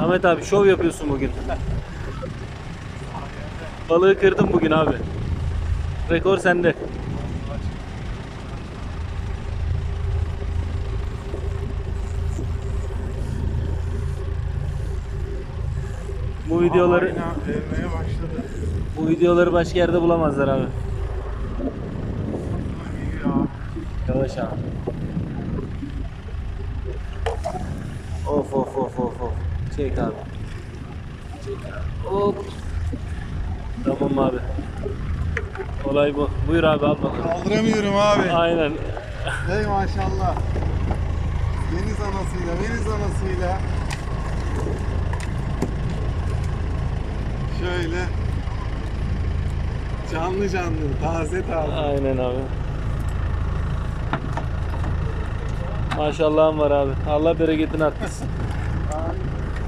Samet abi şov yapıyorsun bugün. Balığı kırdın bugün abi. Rekor sende. Bu videoları başladı. bu videoları başka yerde bulamazlar abi. Yavaş abi. Of of of of of. Çek abi. Çek abi. Hop. Tamam abi. Olay bu. Buyur abi al bakalım. Kaldıramıyorum abi. Aynen. Hey maşallah. Deniz anasıyla, deniz anasıyla. Şöyle. Canlı canlı, taze taze. Aynen abi. Maşallahım var abi. Allah bereketini arttırsın.